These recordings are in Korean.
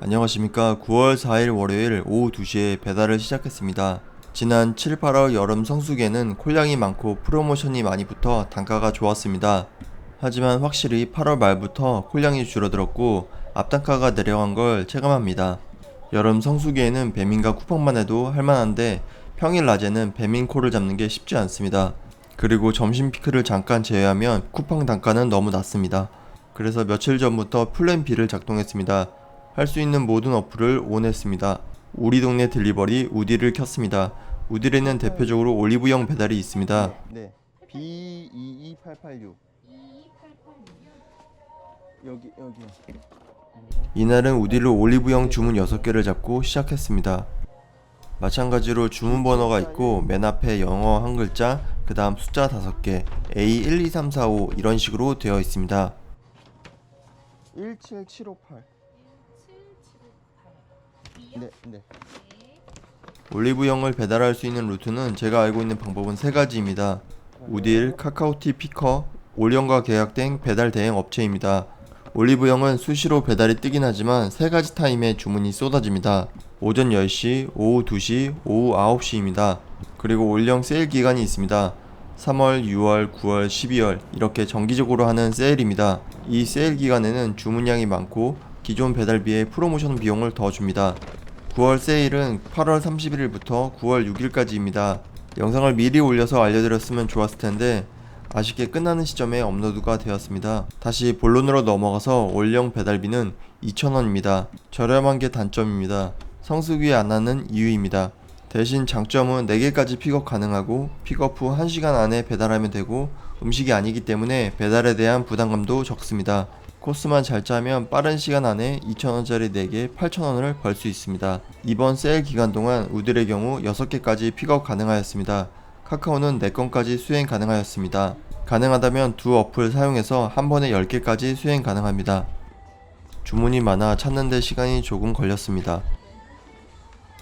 안녕하십니까. 9월 4일 월요일 오후 2시에 배달을 시작했습니다. 지난 7, 8월 여름 성수기에는 콜량이 많고 프로모션이 많이 붙어 단가가 좋았습니다. 하지만 확실히 8월 말부터 콜량이 줄어들었고 앞단가가 내려간 걸 체감합니다. 여름 성수기에는 배민과 쿠팡만 해도 할만한데 평일 낮에는 배민 콜을 잡는 게 쉽지 않습니다. 그리고 점심 피크를 잠깐 제외하면 쿠팡 단가는 너무 낮습니다. 그래서 며칠 전부터 플랜 B를 작동했습니다. 할 수 있는 모든 어플을 온했습니다. 우리 동네 딜리버리 우디를 켰습니다. 우디에는 대표적으로 올리브영 배달이 있습니다. 네. B22886 여기 여기 이날은 우디로 올리브영 주문 6개를 잡고 시작했습니다. 마찬가지로 주문 번호가 있고 맨 앞에 영어 한 글자, 그 다음 숫자 5개, A12345 이런 식으로 되어 있습니다. 17758 네, 네. 올리브영을 배달할 수 있는 루트는 제가 알고 있는 방법은 세 가지입니다. 우딜, 카카오티 피커, 올영과 계약된 배달 대행 업체입니다. 올리브영은 수시로 배달이 뜨긴 하지만 세 가지 타임에 주문이 쏟아집니다. 오전 10시, 오후 2시, 오후 9시입니다. 그리고 올영 세일 기간이 있습니다. 3월, 6월, 9월, 12월 이렇게 정기적으로 하는 세일입니다. 이 세일 기간에는 주문량이 많고 기존 배달비에 프로모션 비용을 더 줍니다. 9월 세일은 8월 31일부터 9월 6일까지입니다. 영상을 미리 올려서 알려드렸으면 좋았을 텐데 아쉽게 끝나는 시점에 업로드가 되었습니다. 다시 본론으로 넘어가서 올영 배달비는 2,000원입니다. 저렴한 게 단점입니다. 성수기에 안 하는 이유입니다. 대신 장점은 4개까지 픽업 가능하고 픽업 후 1시간 안에 배달하면 되고 음식이 아니기 때문에 배달에 대한 부담감도 적습니다. 코스만 잘 짜면 빠른 시간 안에 2,000원짜리 4개 8,000원을 벌 수 있습니다. 이번 세일 기간 동안 우들의 경우 6개까지 픽업 가능하였습니다. 카카오는 4건까지 수행 가능하였습니다. 가능하다면 두 어플 사용해서 한 번에 10개까지 수행 가능합니다. 주문이 많아 찾는데 시간이 조금 걸렸습니다.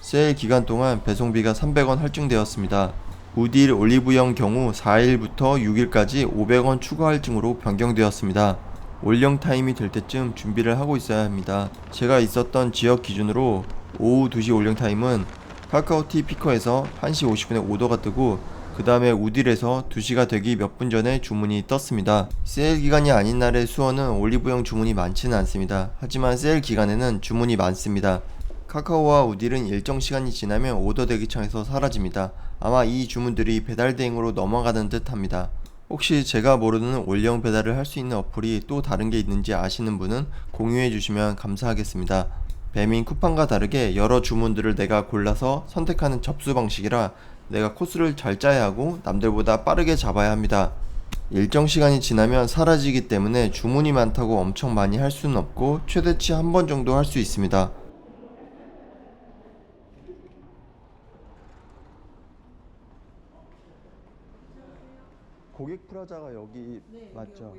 세일 기간 동안 배송비가 300원 할증되었습니다. 우딜 올리브영 경우 4일부터 6일까지 500원 추가 할증으로 변경되었습니다. 올영 타임이 될 때쯤 준비를 하고 있어야 합니다. 제가 있었던 지역 기준으로 오후 2시 올영 타임은 카카오티 피커에서 1시 50분에 오더가 뜨고 그 다음에 우딜에서 2시가 되기 몇 분 전에 주문이 떴습니다. 세일 기간이 아닌 날의 수원은 올리브영 주문이 많지는 않습니다. 하지만 세일 기간에는 주문이 많습니다. 카카오와 우딜은 일정 시간이 지나면 오더 대기창에서 사라집니다. 아마 이 주문들이 배달 대행으로 넘어가는 듯 합니다. 혹시 제가 모르는 올영 배달을 할 수 있는 어플이 또 다른 게 있는지 아시는 분은 공유해 주시면 감사하겠습니다. 배민 쿠팡과 다르게 여러 주문들을 내가 골라서 선택하는 접수 방식이라 내가 코스를 잘 짜야 하고 남들보다 빠르게 잡아야 합니다. 일정 시간이 지나면 사라지기 때문에 주문이 많다고 엄청 많이 할 수는 없고 최대치 한 번 정도 할 수 있습니다. 고객 프라자가 여기 맞죠?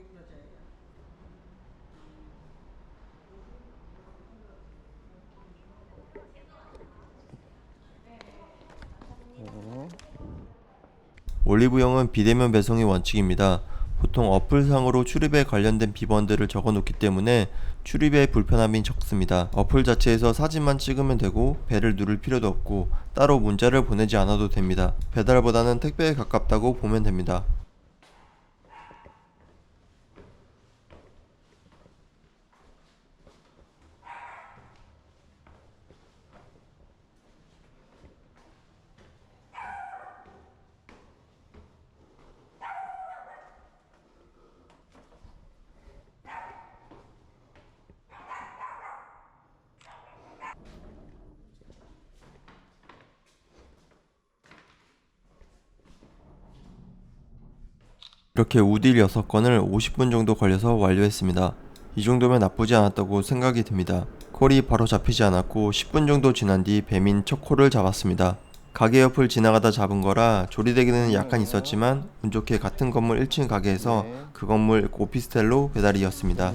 올리브영은 비대면 배송이 원칙입니다. 보통 어플상으로 출입에 관련된 비번들을 적어 놓기 때문에 출입에 불편함이 적습니다. 어플 자체에서 사진만 찍으면 되고 배를 누를 필요도 없고 따로 문자를 보내지 않아도 됩니다. 배달보다는 택배에 가깝다고 보면 됩니다. 이렇게 우딜 6건을 50분 정도 걸려서 완료했습니다. 이 정도면 나쁘지 않았다고 생각이 듭니다. 콜이 바로 잡히지 않았고 10분 정도 지난 뒤 배민 첫 콜을 잡았습니다. 가게 옆을 지나가다 잡은 거라 조리되기는 약간 있었지만 운 좋게 같은 건물 1층 가게에서 그 건물 오피스텔로 배달이었습니다.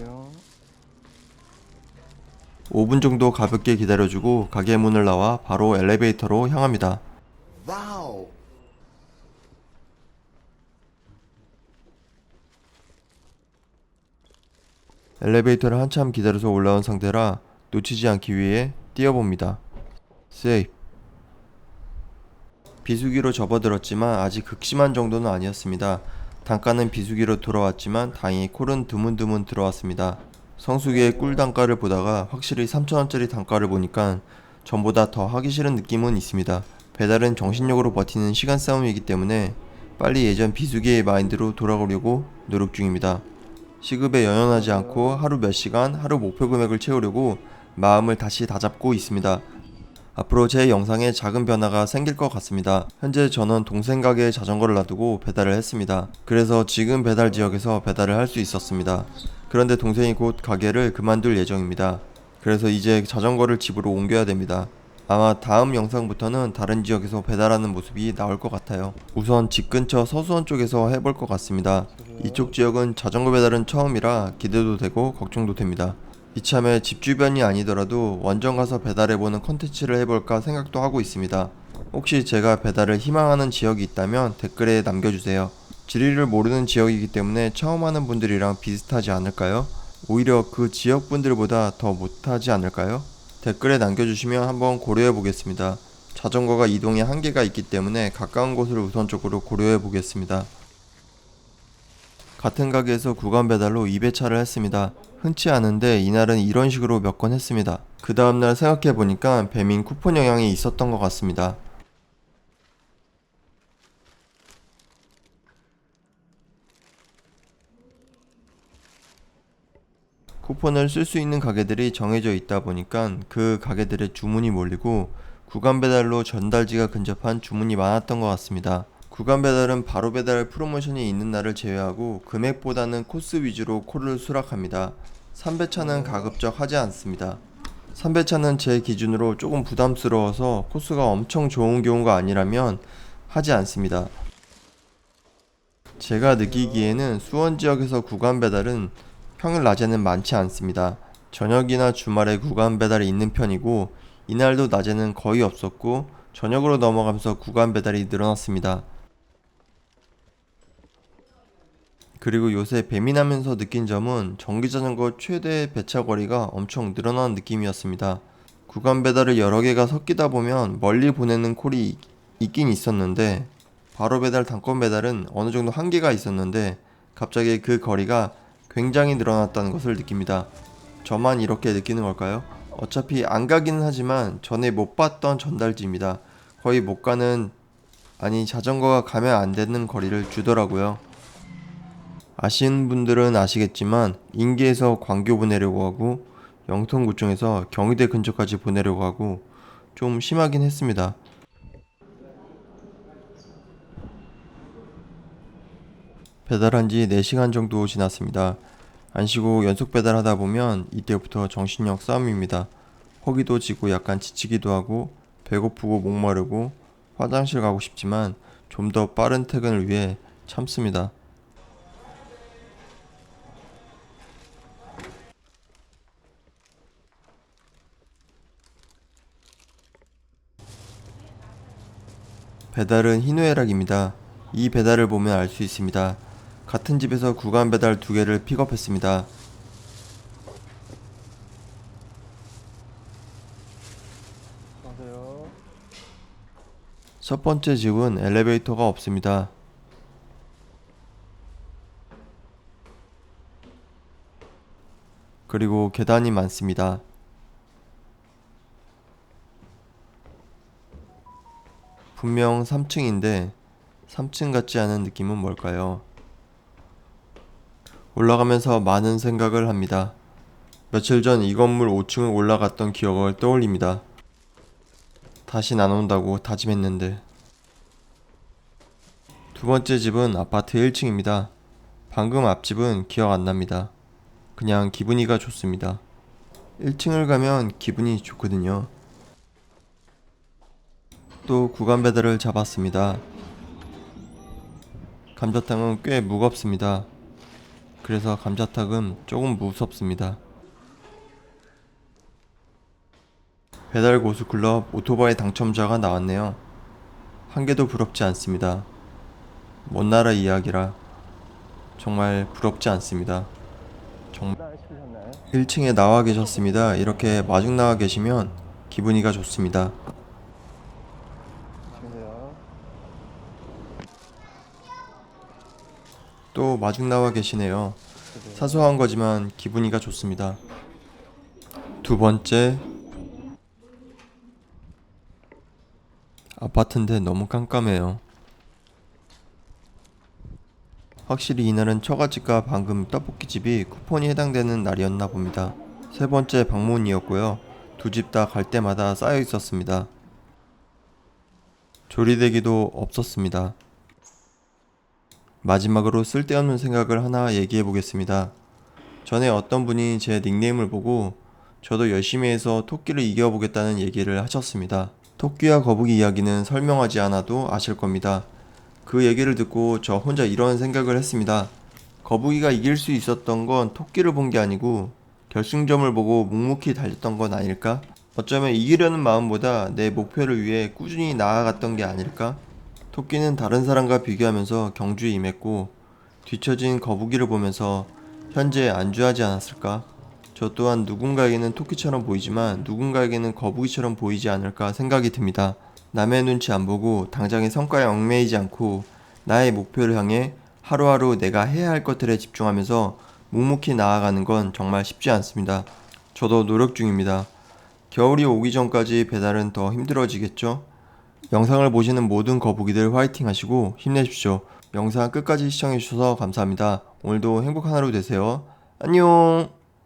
5분 정도 가볍게 기다려주고 가게 문을 나와 바로 엘리베이터로 향합니다. Wow. 엘리베이터를 한참 기다려서 올라온 상태라 놓치지 않기 위해 뛰어봅니다. 세이프. 비수기로 접어들었지만 아직 극심한 정도는 아니었습니다. 단가는 비수기로 돌아왔지만 다행히 콜은 드문드문 들어왔습니다. 성수기의 꿀 단가를 보다가 확실히 3천원짜리 단가를 보니까 전보다 더 하기 싫은 느낌은 있습니다. 배달은 정신력으로 버티는 시간 싸움이기 때문에 빨리 예전 비수기의 마인드로 돌아가려고 노력 중입니다. 시급에 연연하지 않고 하루 몇 시간, 하루 목표 금액을 채우려고 마음을 다시 다잡고 있습니다. 앞으로 제 영상에 작은 변화가 생길 것 같습니다. 현재 저는 동생 가게에 자전거를 놔두고 배달을 했습니다. 그래서 지금 배달 지역에서 배달을 할 수 있었습니다. 그런데 동생이 곧 가게를 그만둘 예정입니다. 그래서 이제 자전거를 집으로 옮겨야 됩니다. 아마 다음 영상부터는 다른 지역에서 배달하는 모습이 나올 것 같아요. 우선 집 근처 서수원 쪽에서 해볼 것 같습니다. 이쪽 지역은 자전거 배달은 처음이라 기대도 되고 걱정도 됩니다. 이참에 집 주변이 아니더라도 원정 가서 배달해보는 컨텐츠를 해볼까 생각도 하고 있습니다. 혹시 제가 배달을 희망하는 지역이 있다면 댓글에 남겨주세요. 지리를 모르는 지역이기 때문에 처음 하는 분들이랑 비슷하지 않을까요? 오히려 그 지역 분들보다 더 못하지 않을까요? 댓글에 남겨주시면 한번 고려해 보겠습니다. 자전거가 이동에 한계가 있기 때문에 가까운 곳을 우선적으로 고려해 보겠습니다. 같은 가게에서 구간 배달로 2배차를 했습니다. 흔치 않은데 이날은 이런 식으로 몇 건 했습니다. 그 다음날 생각해 보니까 배민 쿠폰 영향이 있었던 것 같습니다. 쿠폰을 쓸 수 있는 가게들이 정해져 있다 보니까 그 가게들의 주문이 몰리고 구간 배달로 전달지가 근접한 주문이 많았던 것 같습니다. 구간 배달은 바로 배달 프로모션이 있는 날을 제외하고 금액보다는 코스 위주로 콜을 수락합니다. 3배차는 가급적 하지 않습니다. 3배차는 제 기준으로 조금 부담스러워서 코스가 엄청 좋은 경우가 아니라면 하지 않습니다. 제가 느끼기에는 수원 지역에서 구간 배달은 평일 낮에는 많지 않습니다. 저녁이나 주말에 구간 배달이 있는 편이고 이날도 낮에는 거의 없었고 저녁으로 넘어가면서 구간 배달이 늘어났습니다. 그리고 요새 배민하면서 느낀 점은 전기자전거 최대 배차 거리가 엄청 늘어나는 느낌이었습니다. 구간 배달을 여러 개가 섞이다 보면 멀리 보내는 콜이 있긴 있었는데 바로 배달 단건 배달은 어느 정도 한계가 있었는데 갑자기 그 거리가 굉장히 늘어났다는 것을 느낍니다. 저만 이렇게 느끼는 걸까요? 어차피 안 가기는 하지만 전에 못 봤던 전달지입니다. 거의 못 가는 아니 자전거가 가면 안 되는 거리를 주더라고요. 아시는 분들은 아시겠지만 인계에서 광교 보내려고 하고 영통구청에서 경희대 근처까지 보내려고 하고 좀 심하긴 했습니다. 배달한 지 4시간 정도 지났습니다. 안 쉬고 연속 배달하다 보면 이때부터 정신력 싸움입니다. 허기도 지고 약간 지치기도 하고 배고프고 목마르고 화장실 가고 싶지만 좀 더 빠른 퇴근을 위해 참습니다. 배달은 희노애락입니다. 이 배달을 보면 알 수 있습니다. 같은 집에서 구간 배달 두 개를 픽업했습니다. 맞아요. 첫 번째 집은 엘리베이터가 없습니다. 그리고 계단이 많습니다. 분명 3층인데 3층 같지 않은 느낌은 뭘까요? 올라가면서 많은 생각을 합니다. 며칠 전 이 건물 5층을 올라갔던 기억을 떠올립니다. 다신 안 온다고 다짐했는데. 두 번째 집은 아파트 1층입니다. 방금 앞집은 기억 안 납니다. 그냥 기분이가 좋습니다. 1층을 가면 기분이 좋거든요. 또 구간 배달을 잡았습니다. 감자탕은 꽤 무겁습니다. 그래서 감자탕은 조금 무섭습니다. 배달 고수 클럽 오토바이 당첨자가 나왔네요. 한 개도 부럽지 않습니다. 먼 나라 이야기라 정말 부럽지 않습니다. 정말 배달 시키셨나요? 1층에 나와 계셨습니다. 이렇게 마중 나와 계시면 기분이가 좋습니다. 주세요. 또 마중 나와 계시네요. 사소한 거지만 기분이가 좋습니다. 두 번째 아파트인데 너무 깜깜해요. 확실히 이날은 처갓집과 방금 떡볶이집이 쿠폰이 해당되는 날이었나 봅니다. 세 번째 방문이었고요. 두 집 다 갈 때마다 쌓여 있었습니다. 조리대기도 없었습니다. 마지막으로 쓸데없는 생각을 하나 얘기해 보겠습니다. 전에 어떤 분이 제 닉네임을 보고 저도 열심히 해서 토끼를 이겨보겠다는 얘기를 하셨습니다. 토끼와 거북이 이야기는 설명하지 않아도 아실 겁니다. 그 얘기를 듣고 저 혼자 이런 생각을 했습니다. 거북이가 이길 수 있었던 건 토끼를 본 게 아니고 결승점을 보고 묵묵히 달렸던 건 아닐까? 어쩌면 이기려는 마음보다 내 목표를 위해 꾸준히 나아갔던 게 아닐까? 토끼는 다른 사람과 비교하면서 경주에 임했고 뒤처진 거북이를 보면서 현재 안주하지 않았을까? 저 또한 누군가에게는 토끼처럼 보이지만 누군가에게는 거북이처럼 보이지 않을까 생각이 듭니다. 남의 눈치 안 보고 당장의 성과에 얽매이지 않고 나의 목표를 향해 하루하루 내가 해야 할 것들에 집중하면서 묵묵히 나아가는 건 정말 쉽지 않습니다. 저도 노력 중입니다. 겨울이 오기 전까지 배달은 더 힘들어지겠죠? 영상을 보시는 모든 거북이들 화이팅 하시고 힘내십시오. 영상 끝까지 시청해주셔서 감사합니다. 오늘도 행복한 하루 되세요. 안녕!